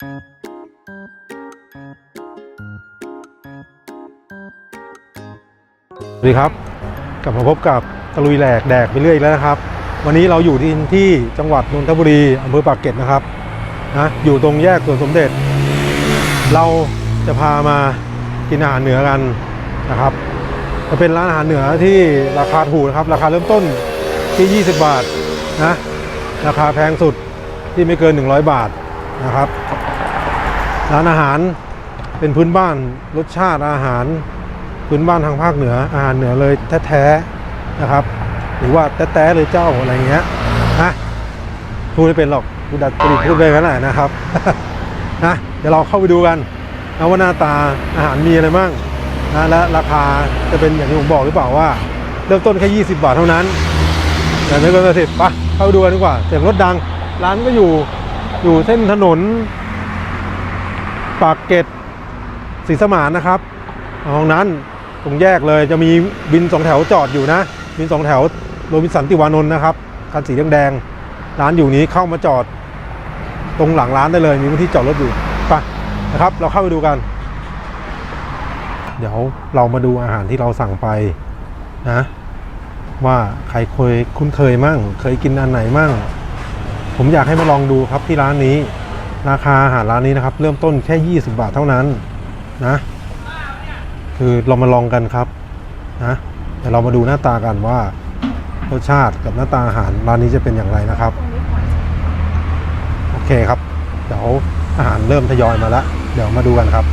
สวัสดีครับกลับมาพบกับตะลุยแหลกแดกไปเรื่อยแล้วนะครับ วันนี้เราอยู่ที่ที่จังหวัดนนทบุรีอำเภอปากเกร็ดนะครับนะอยู่ตรงแยกสวนสมเด็จ เราจะพามากินอาหารเหนือกันนะครับจะเป็นร้านอาหารเหนือที่ราคาถูกนะครับ ราคาเริ่มต้นที่ 20 บาทนะราคาแพงสุดที่ไม่เกิน 100 บาทนะครับ ร้านอาหารเป็นพื้นบ้านรสชาติอาหาร พื้นบ้านทางภาคเหนืออาหารเหนือเลยแท้ๆนะครับ หรือว่าแต้ๆเลยเจ้าอะไรเงี้ยนะพูดไม่เป็นหรอกพูดดัดจริตพูดไปกันแหละนะครับนะเดี๋ยวเราเข้าไปดูกันนะว่าหน้าตาอาหารมีอะไรบ้างนะและราคาจะเป็นอย่างที่ผมบอกหรือเปล่าว่า เริ่มต้นแค่ 20 บาทเท่านั้นแต่ไม่เกินสิบปะเข้าไปดูกันดีกว่าเสียงรถดังร้านก็อยู่อยู่เส้นถนน ปากเกร็ดศรีสมานนะครับตรงนั้นตรงแยกเลยจะมีบินสองแถวจอดอยู่นะบินสองแถวโรบินสันติวานนท์นะครับคันสีแดงๆร้านอยู่นี้เข้ามาจอด ตรงหลังร้านได้เลยมีพื้นที่จอดรถอยู่ไปนะครับ เราเข้าไปดูกัน เดี๋ยวเรามาดูอาหารที่เราสั่งไปนะ ว่าใครเคยคุ้นเคยมั่ง เคยกินอันไหนมั่ง ผมอยากให้มาลองดูครับที่ร้านนี้ ราคาอาหารร้านนี้นะครับ เริ่มต้นแค่ 20 บาทเท่านั้นนะ คือเรามาลองกันครับนะเดี๋ยวเรามาดูหน้าตากันว่ารสชาติกับหน้าตาอาหารร้านนี้จะเป็นอย่างไรนะครับ โอเคครับ เดี๋ยวอาหารเริ่มทยอยมาแล้ว เดี๋ยวมาดูกันครับ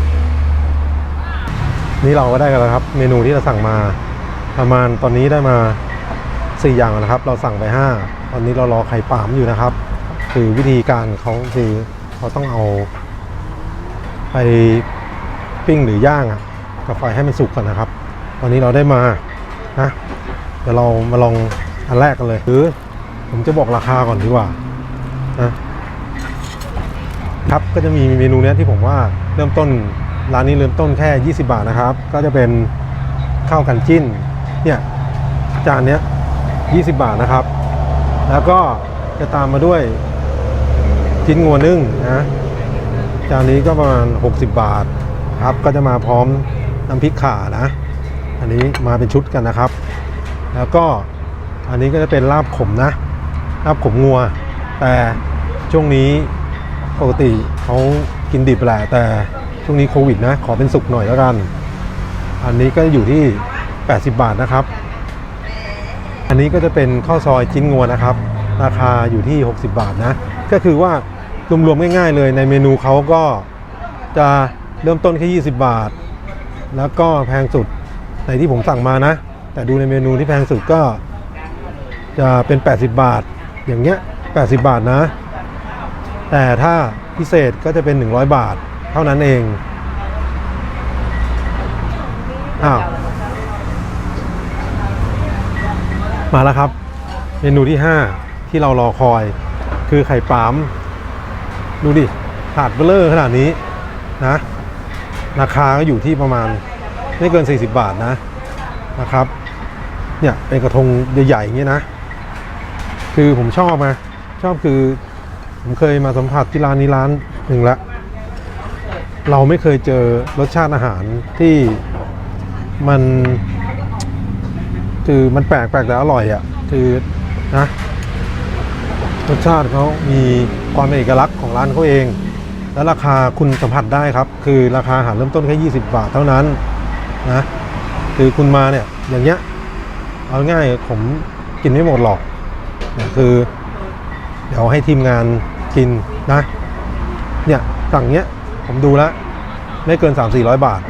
นี่เราก็ได้กันแล้วครับ เมนูที่เราสั่งมา ประมาณตอนนี้ได้มา 4 อย่างนะครับ เราสั่งไป 5 ตอนนี้เรารอไข่ปามอยู่นะครับ คือวิธีการเขาคือ เขาต้องเอาไปปิ้งหรือย่างอะกับไฟให้มันสุกก่อนนะครับ ตอนนี้เราได้มานะเดี๋ยวเรามาลองอันแรกกันเลยหรือผมจะบอกราคาก่อนดีกว่านะครับก็จะมีเมนูเนี้ยที่ผมว่าเริ่มต้นร้านนี้เริ่มต้นแค่ 20 บาทนะครับ ก็จะเป็นข้าวกันจิ้นเนี่ยจานเนี้ย20 บาทนะครับ แล้วก็จะตามมาด้วย ชิ้นงัวนึ่งนะจานนี้ก็ประมาณ 60 บาทครับก็จะมาพร้อมน้ำพริกข่านะ อันนี้มาเป็นชุดกันนะครับ แล้วก็อันนี้ก็จะเป็นลาบขมนะลาบขมงัว แต่ช่วงนี้ปกติเขากินดิบแหละแต่ช่วงนี้โควิดนะ ขอเป็นสุกหน่อยแล้วกัน อันนี้ก็อยู่ที่ 80 บาทนะครับ อันนี้ก็จะเป็นข้าวซอยจิ้นงัวนะครับ ราคาอยู่ที่ 60 บาทนะ ก็คือว่า รวมๆง่าย ๆ เลยในเมนูเขาก็จะเริ่มต้นแค่20 บาท แล้วก็แพงสุดในที่ผมสั่งมานะ แต่ดูในเมนูที่แพงสุดก็จะเป็น 80 บาท อย่างเงี้ย 80 บาทนะ แต่ถ้าพิเศษก็จะเป็น 100 บาท เท่านั้นเอง อ้าว มาแล้วครับ เมนูที่ 5 ที่เรารอคอย คือไข่ปาม ดูดิถาดเบลเลอร์ขนาดนี้นะ ราคาก็อยู่ที่ประมาณไม่เกิน 40 บาทนะนะครับ เนี่ยเป็นกระทงใหญ่ๆอย่างนี้นะ คือผมชอบนะชอบคือ ผมเคยมาสัมผัสที่ร้านนี้ร้านหนึ่งละเราไม่เคยเจอรสชาติอาหารที่มันคือมันแปลกแปลกแต่อร่อยอะ่ะ คือนะ รสชาติเขามี ความเป็นเอกลักษณ์ของร้านเขาเอง และราคาคุณสัมผัสได้ครับ คือราคาอาหารเริ่มต้นแค่ 20 บาทเท่านั้นนะคือคุณมาเนี่ยอย่างเงี้ยเอาง่ายผมกินไม่หมดหรอกเนี่ยคือ เดี๋ยวให้ทีมงานกินนะเนี่ยสั่งเนี้ยผมดูแล้วไม่เกิน 3 4 0 0 บาท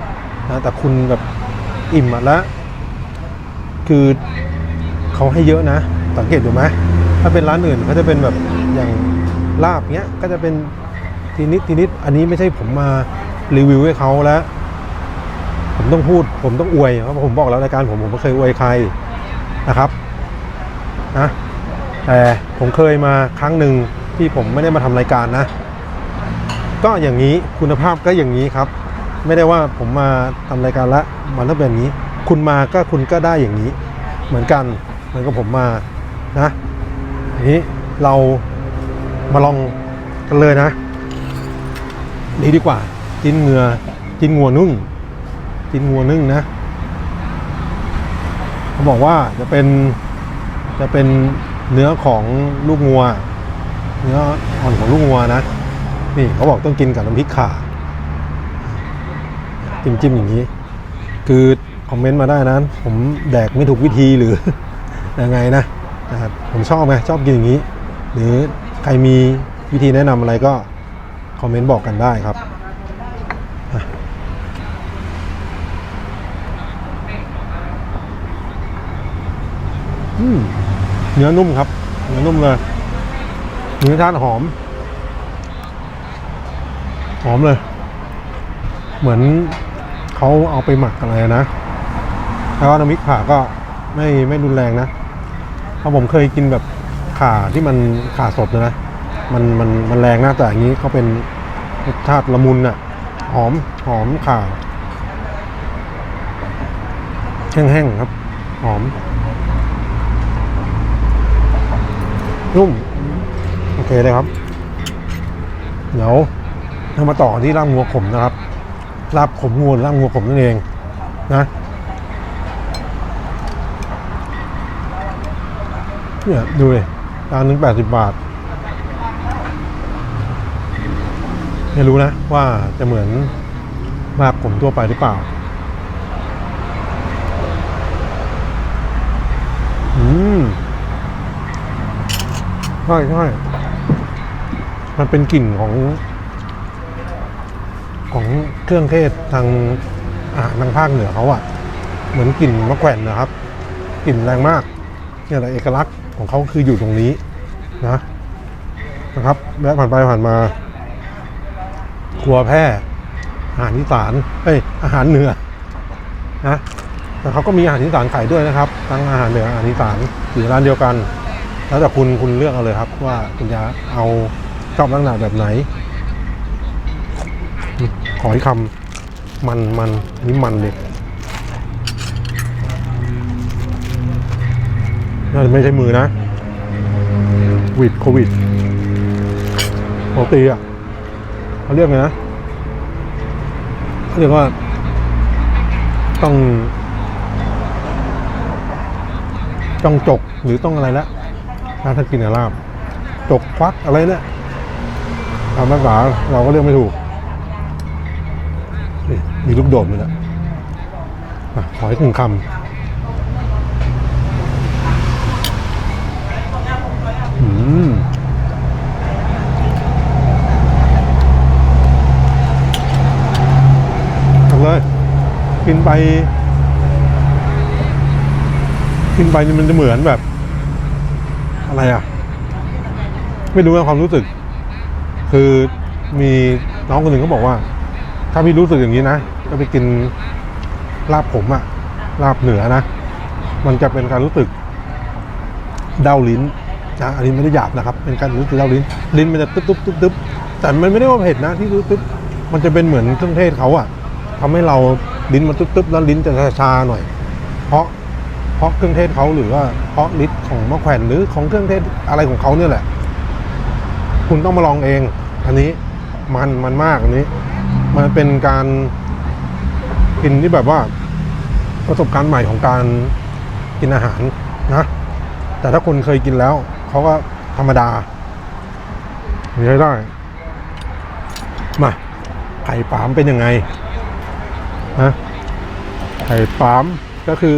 นะแต่คุณแบบอิ่มอะแล้วคือเขาให้เยอะนะ สังเกตดูไหมถ้าเป็นร้านอื่นเขาจะเป็นแบบอย่าง ลาบเนี้ยก็จะเป็นทีนิดทีนิดอันนี้ไม่ใช่ผมมารีวิวให้เขาแล้ว ผมต้องพูด ผมต้องอวยเพราะผมบอกแล้วรายการผมผมไม่เคยอวยใครนะครับนะแต่ผมเคยมาครั้งหนึ่งที่ผมไม่ได้มาทำรายการนะ ก็อย่างนี้คุณภาพก็อย่างนี้ครับ ไม่ได้ว่าผมมาทำรายการละมันต้องเป็นอย่างนี้ คุณมาก็คุณก็ได้อย่างนี้ เหมือนกันเหมือนกับผมมานะนี้เรา มาลองกันเลยนะนี่ดีกว่าจิ้นเงือจิ้นงัวนึ่งจิ้นงัวนึ่งนะเขาบอกว่าจะเป็นจะเป็นเนื้อของลูกงัว เนื้ออ่อนของลูกงัวนะ นี่เขาบอกต้องกินกับน้ำพริกข่าจิ้มจิ้มอย่างนี้ คือคอมเมนต์มาได้นะ ผมแดกไม่ถูกวิธีหรือยังไงนะนะครับผมชอบไงชอบกินอย่างนี้ หรือ ครมีวิธีแนะนำอะไรก็ คอมเมนต์บอกกันได้ครับ เนื้อนุ่มครับ เนื้อนุ่มเลยเนื้อทานหอม หอมเลย เหมือนเขาเอาไปหมักอะไรนะ แล้วน้ำพริกข่าก็ไม่ไม่รุนแรงนะเพราะผมเคยกินแบบ ขาที่มันขาสดเลยนะมันมันมันแรงนะแต่อย่างนี้เขาเป็นรสชาติละมุนอะหอมหอมข่าแห้งๆครับ หอม นุ่ม โอเคเลยครับ เดี๋ยวเรามาต่อที่ลาบงัวขมนะครับลาบขมงัวลาบงัวขมนั่นเองนะเนี่ยดูเลย จานหนึ่งแปดสิบบาท ไม่รู้นะว่าจะเหมือนลาบขมทั่วไปหรือเปล่า อืมใช่ใช่มันเป็นกลิ่นของ ของเครื่องเทศทางอาหารทางภาคเหนือเขาอะเหมือนกลิ่นมะแขวนนะครับ กลิ่นแรงมาก เนี่ยแหละเอกลักษณ์ ของเขาคืออยู่ตรงนี้นะนะครับแวะผ่านไปผ่านมา ครัวแพร่อาหารอีสานเอ้ยอาหารเหนือนะแต่เขาก็มีอาหารอีสานขายด้วยนะครับ ทั้งอาหารเหนืออาหารอีสานอยู่ร้านเดียวกัน แล้วแต่คุณคุณเลือกเอาเลยครับ ว่าคุณจะเอาชอบลักษณะแบบไหนอืมขอให้คำมันมันอันนี่มันเลย น่าจะไม่ใช่มือนะวิดโควิดปกติอะเขาเรียกไงนะเขาเรียกว่า ต้อง ต้องจกหรือต้องอะไรละถ้าถ้ากินกับลาบจกควักอะไรเนี่ยตามภาษาเราก็เรียกไม่ถูกนี่มีลูกโดดเลยนะขอให้คงคำอืมเอาเลย กินไปกินไปนี่มันจะเหมือนแบบ อะไรอะ ไม่รู้นะความรู้สึก คือมีน้องคนหนึ่งเขาบอกว่า ถ้าพี่รู้สึกอย่างนี้นะก็ไปกินลาบผมอะลาบเหนือนะ มันจะเป็นการรู้สึกเดาลิ้นนะอันนี้ไม่ได้หยาบนะครับ เป็นการรู้สึกเดาลิ้น ลิ้นมันจะตึ๊บตึ๊บตึ๊บตึ๊บแต่มันไม่ได้ว่าเผ็ดนะที่รู้ตึ๊บมันจะเป็นเหมือนเครื่องเทศเขาอะทำให้เรา ลิ้นมันตึ๊บตึ๊บแล้วลิ้นจะชาๆหน่อย เพราะเพราะเครื่องเทศเขาหรือว่าเพราะฤทธิ์ของมะแขวนหรือของเครื่องเทศอะไรของเขาเนี่ยแหละ คุณต้องมาลองเอง อันนี้มันมันมากอันนี้ มันเป็นการกินที่แบบว่าประสบการณ์ใหม่ของการกินอาหารนะ แต่ถ้าคนเคยกินแล้วเขาก็ธรรมดาไม่ใช่ได้ มาไข่ปามเป็นยังไง นะไข่ปามก็คือ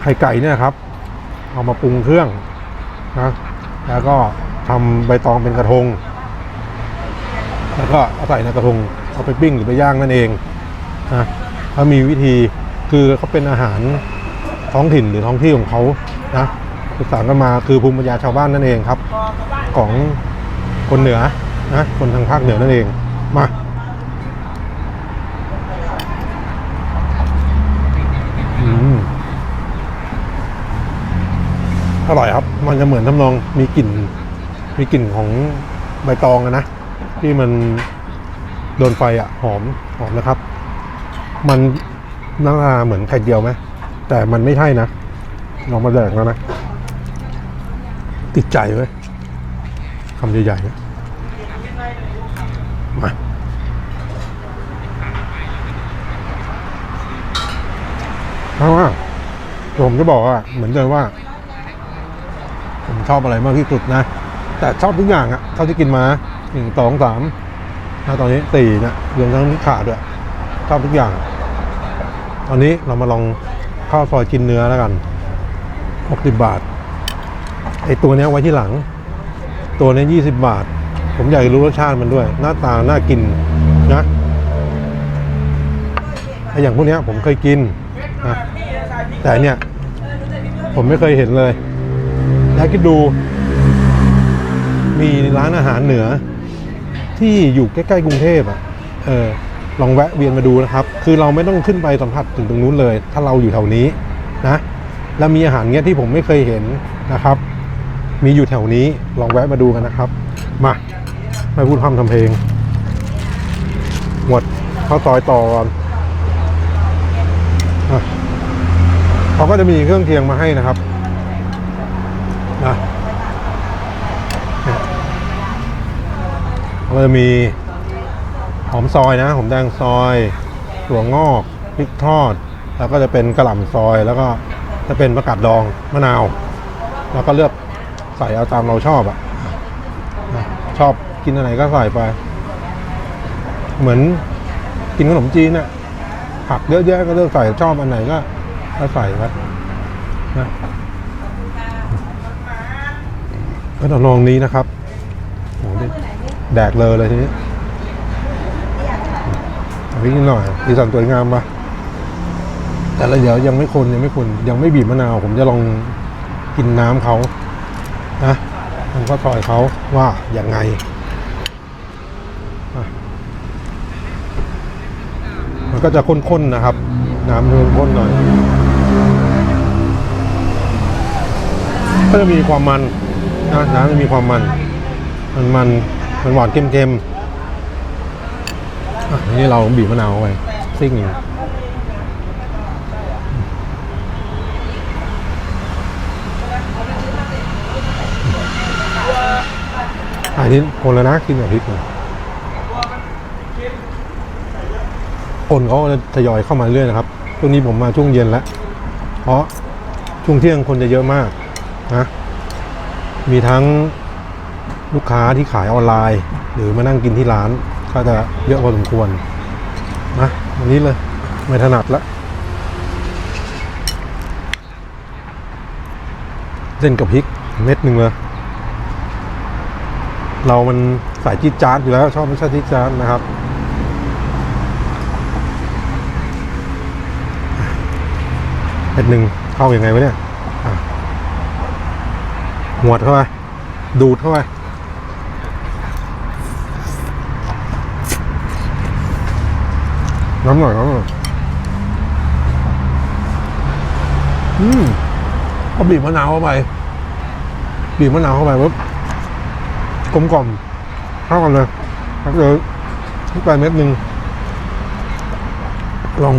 ไข่ไก่เนี่ยครับ เอามาปรุงเครื่องนะแล้วก็ทำใบตองเป็นกระทง แล้วก็เอาใส่ในกระทงเอาไปปิ้งหรือไปย่างนั่นเองนะเขามีวิธีคือเขาเป็นอาหารท้องถิ่นหรือท้องที่ของเขานะศึกษากันมาคือภูมิปัญญาชาวบ้านนั่นเองครับ ของคนเหนือนะคนทางภาคเหนือนั่นเอง มันจะเหมือนทำนองมีกลิ่น มีกลิ่นของใบตองอะนะ ที่มันโดนไฟอะหอมหอมนะครับ มันน่าตาเหมือนไข่เดียวไหมแต่มันไม่ใช่นะลองมาแดกแล้วนะ ติดใจเว้ยคำใหญ่ๆนะมาเพราะว่าผมจะบอกว่าเหมือนเดิมว่า ชอบอะไรมากที่สุดนะ แต่ชอบทุกอย่างอะเท่าที่กินมาหนึ่งสองสามแล้วตอนนี้สี่เนี่ยรวมทั้งขาด้วย ชอบทุกอย่าง ตอนนี้เรามาลองข้าวซอยกินเนื้อแล้วกันหกสิบบาทไอตัวเนี้ยไว้ที่หลัง ตัวเนี้ยี่สิบบาท ผมอยากรู้รสชาติมันด้วย หน้าตาน่ากินนะไออย่างพวกเนี้ยผมเคยกินนะแต่เนี่ย ผมไม่เคยเห็นเลย แล้วคิดดู มีร้านอาหารเหนือ ที่อยู่ใกล้ๆกรุงเทพอะเออลองแวะเวียนมาดูนะครับ คือเราไม่ต้องขึ้นไปสัมผัสถึงตรงนู้นเลย ถ้าเราอยู่แถวนี้นะ แล้วมีอาหารเงี้ยที่ผมไม่เคยเห็นนะครับ มีอยู่แถวนี้ ลองแวะมาดูกันนะครับ มา ไม่พูดพร่ำทำเพลง หมดข้าวซอยต่อก่อนเขาก็จะมีเครื่องเคียงมาให้นะครับนะเนี่ยเขา ก็จะมีหอมซอยนะหอมแดงซอยถั่วงอกพริกทอด แล้วก็จะเป็นกระหล่ำซอย แล้วก็จะเป็นประกาศดองมะนาว แล้วก็เลือกใส่เอาตามเราชอบอะนะชอบกินอะไรก็ใส่ไป เหมือนกินขนมจีนน่ะผักเยอะแยะก็เลือกใส่ชอบอันไหนก็ก็ใส่ไปนะก็ตองลองนี้นะครับ แดกเลยเลยทีนี้นิดหน่อยดีสันสวยงามปะแต่ละเดี๋ยวยังไม่คนยังไม่คนยังไม่บีบมะนาว ผมจะลองกินน้ำเขานะมันก็ซอยเขาว่าอย่างไงมันก็จะข้นๆนะครับ น้ำมันข้นหน่อย ก็จะมีความมันนะน้ำมันมีความมัน มันมัน มันหวานเค็มๆนี่เราบีบมะนาวเข้าไปซิ่งอยู่อันนี้คนล้วนะกินกับพริกหน่อยคนเขาจะทยอยเข้ามาเรื่อยนะครับช่วงนี้ผมมาช่วงเย็นแล้ว เพราะช่วงเที่ยงคนจะเยอะมากนะ มีทั้ง ลูกค้าที่ขายออนไลน์ หรือมานั่งกินที่ร้าน ก็จะเยอะพอสมควรนะวันนี้เลย ไม่ถนัดละเส้นกับพริกเม็ดหนึ่งเลยเรามันสายจี๊ดจ๊าดอยู่แล้ว ชอบไม่ใช่จี๊ดจ๊าดนะครับ เม็ดหนึ่งเข้าอยัางไงวะเนี่ยหวดเข้าไปดูดเข้าไป น้ำหน่อยน้ำหน่อยอืมเอาบีบมะนาวเข้าไป บีบมะนาวเข้าไปปุ๊บกลมกล่อมเข้ากันเลยครับเดี๋ยวทุกไปเม็ดหนึ่งลอง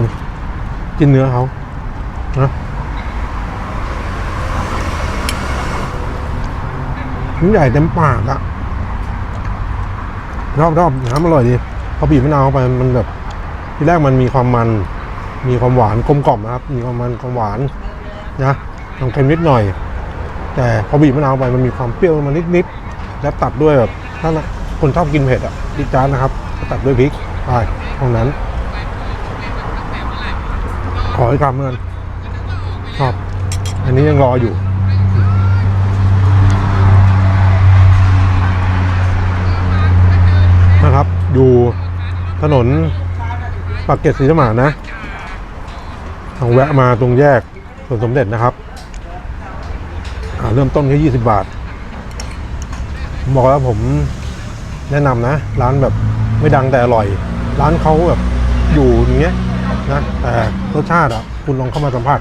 กินเนื้อเขานะมันใหญ่เต็มปากอะชอบชอบน้ำอร่อยดีพอบีบมะนาวเข้าไปมันแบบ ที่แรกมันมีความมัน มีความหวานกลมกล่อมนะครับ มีความมันความหวานนะความเค็มนิดหน่อย แต่พอบีบมะนาวไปมันมีความเปรี้ยวมานิดๆแล้วตัดด้วยแบบถ้าคนชอบกินเผ็ดอะดิจานนะครับตัดด้วยพริกไปตรงนั้น ขอให้คำเงินครับอันนี้ยังรออยู่นะครับ อยู่ถนน ปากเกร็ดศรีสมานนะลองแวะมาตรงแยกสวนสมเด็จนะครับเริ่มต้นแค่ยี่สิบบาทบอกแล้วผมแนะนำนะ ร้านแบบไม่ดังแต่อร่อย ร้านเขาแบบอยู่อย่างเงี้ยนะแต่รสชาติอะคุณลองเข้ามาสัมผัส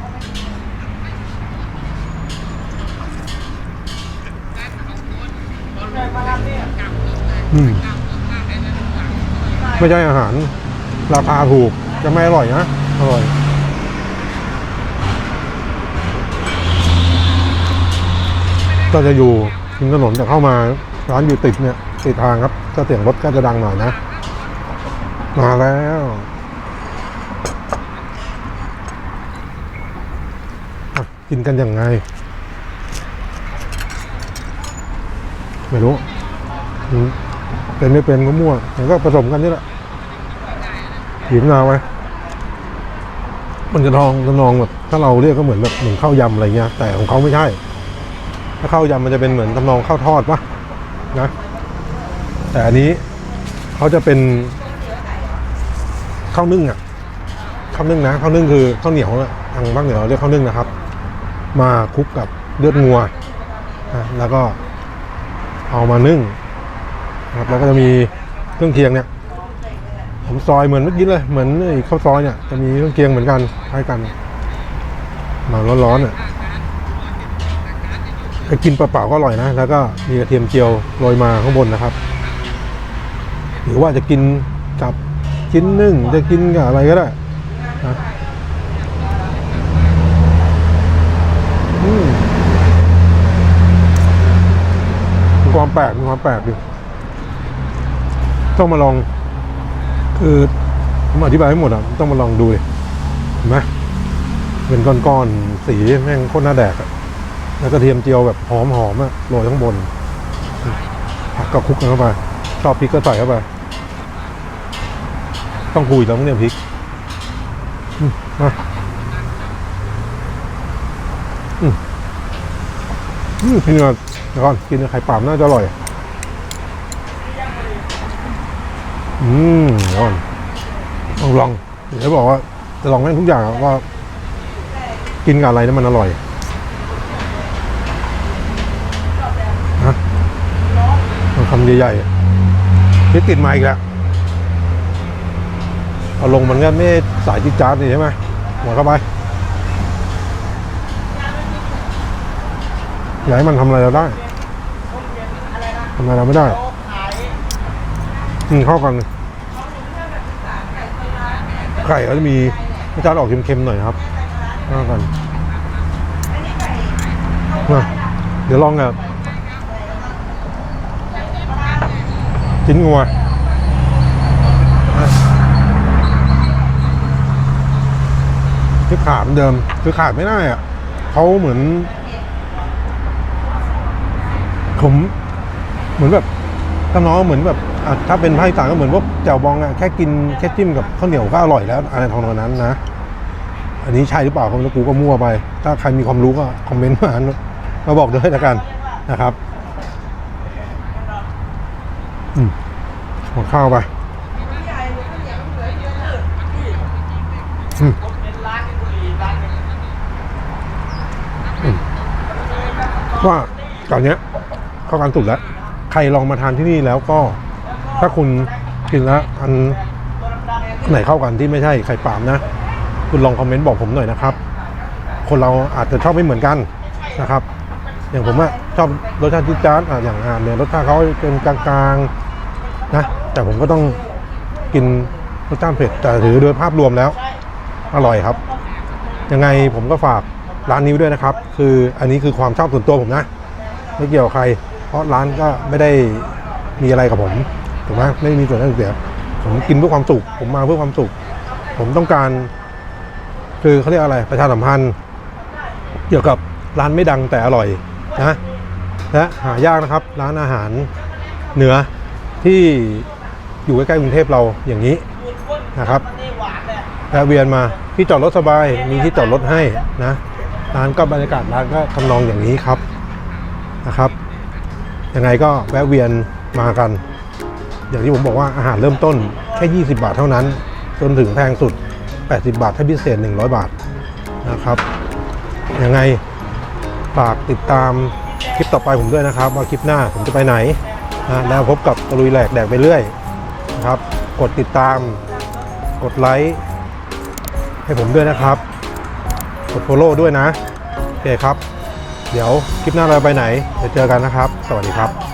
อืมไม่ใช่อาหาร ราคาถูกจะไม่อร่อยนะ อร่อย ก็จะอยู่ริมถนนแต่เข้ามาร้านอยู่ติดเนี่ยติดทางครับก็เสียงรถก็จะดังหน่อยนะ มาแล้วกินกันยังไง ไม่รู้เป็นไม่เป็นก็มั่วมันก็ผสมกันนี่แหละ หยิบมะนาวไว้มันจะทองจะนองแบบถ้าเราเรียกก็เหมือนแบบเหมือนข้าวยำอะไรเงี้ย แต่ของเขาไม่ใช่ ถ้าข้าวยำมันจะเป็นเหมือนทำนองข้าวทอดปะนะ แต่อันนี้เขาจะเป็นข้าวนึ่งอะข้าวนึ่งนะข้าวนึ่งคือข้าวเหนียวอะทางภาคเหนือเราเรียกข้าวนึ่งนะครับ มาคลุกกับเลือดงัวนะแล้วก็เอามานึ่งนะครับแล้วก็จะมีเครื่องเคียงเนี่ย ผมซอยเหมือนเมื่อกี้เลย เหมือนไอ้ข้าวซอยเนี่ยจะมีเครื่องเคียงเหมือนกันคล้ายกันมาร้อนๆอะก็กินเปล่าๆก็อร่อยนะ แล้วก็มีกระเทียมเจียวโรยมาข้างบนนะครับ หรือว่าจะกินกับชิ้นนึ่งจะกินกับอะไรก็ได้นะมีความแปลกมีความแปลกดิต้องมาลอง คือผมอธิบายไม่หมดอะ ต้องมาลองดูเลยเห็นไหมเป็นก้อนๆ สีแม่งโคตรน่าแดกอะ แล้วก็เทียมเจียวแบบหอมๆอะโรยข้างบน ผักก็คลุกกันเข้าไป ชอบพริกก็ใส่เข้าไป ต้องกุยแล้วมั้งเนี่ยพริกมาอืมอืมกินก่อนเดี๋ยวก่อนกินไข่ปามน่าจะอร่อย อืมก่อนลองลองเดี๋ยวจะบอกว่าจะลองแม่งทุกอย่างอะว่า กินกับอะไรนี่มันอร่อยฮะมันคำใหญ่ๆที่ติดมาอีกแล้วเอาลงมันก็ไม่สายจิ๊ดจ๊าดนี่ใช่ไหมหัวเข้าไปอย่าให้มันทำอะไรเราได้ทำอะไรเราไม่ได้ อืมเข้ากันไข่ก็จะมีรสชาติออกเค็มๆหน่อยครับเข้ากันมาเดี๋ยวลองกับชิ้นงัวคือขาดเหมือนเดิม คือขาดไม่ได้อะเขาเหมือน ผม เหมือนแบบ ถ้าน้องเหมือนแบบถ้าเป็นภาคอีสานก็เหมือนพวกแจ่วบองอะแค่กินแค่จิ้มกับข้าวเหนียวก็อร่อยแล้วอะไรทองนั้นนะ อันนี้ใช่หรือเปล่าก็ไม่รู้กูก็มั่วไป ถ้าใครมีความรู้ก็คอมเมนต์มามาบอกด้วยล้วกันนะครับอืมข้าวไปอืมว่าตอนเนี้ยเข้ากันสุดแล้ว รลองมาทานที่นี่แล้วก็ถ้าคุณกินแล้วอันไหนเข้ากันที่ไม่ใช่ไข่ปามนะ คุณลองคอมเมนต์บอกผมหน่อยนะครับ คนเราอาจจะชอบไม่เหมือนกันนะครับ อย่างผมอะชอบรสชาติจิ๊ดจ๊าดอะอย่างอ่านเนี่ยรสชาติเขาเป็นกลางๆนะแต่ผมก็ต้องกินรสชาติเผ็ดแต่ถือโดยภาพรวมแล้ว อร่อยครับ ยังไงผมก็ฝากร้านนี้ด้วยนะครับ คืออันนี้คือความชอบส่วนตัวผมนะ ไม่เกี่ยวใคร เพราะร้านก็ไม่ได้มีอะไรกับผมถูกไหมไม่มีส่วนได้นเสียผมกินเพื่อความสุข ผมมาเพื่อความสุข ผมต้องการ คือเขาเรียกอะไรประชาสัมพันธ์เกี่ยวกับร้านไม่ดังแต่อร่อยนะและหายากนะครับร้านอาหารเหนือที่อยู่ใกล้ๆกรุงเทพเราอย่างนี้นะครับแวะเวียนมาที่จอดรถสบายมีที่จอดรถให้นะร้านก็บรรยากาศร้านก็ทำนองอย่างนี้ครับนะครับ ยังไงก็แวะเวียนมากัน อย่างที่ผมบอกว่าอาหารเริ่มต้นแค่ 20 บาทเท่านั้น จนถึงแพงสุด 80 บาท ถ้าพิเศษ 100 บาทนะครับ ยังไงฝากติดตามคลิปต่อไปผมด้วยนะครับ ว่าคลิปหน้าผมจะไปไหนนะแล้วพบกับตะลุยแหลกแดกไปเรื่อยนะครับ กดติดตามกดไลค์ให้ผมด้วยนะครับ กด follow ด้วยนะ โอเคครับ เดี๋ยวคลิปหน้าเราไปไหน เดี๋ยวเจอกันนะครับ สวัสดีครับ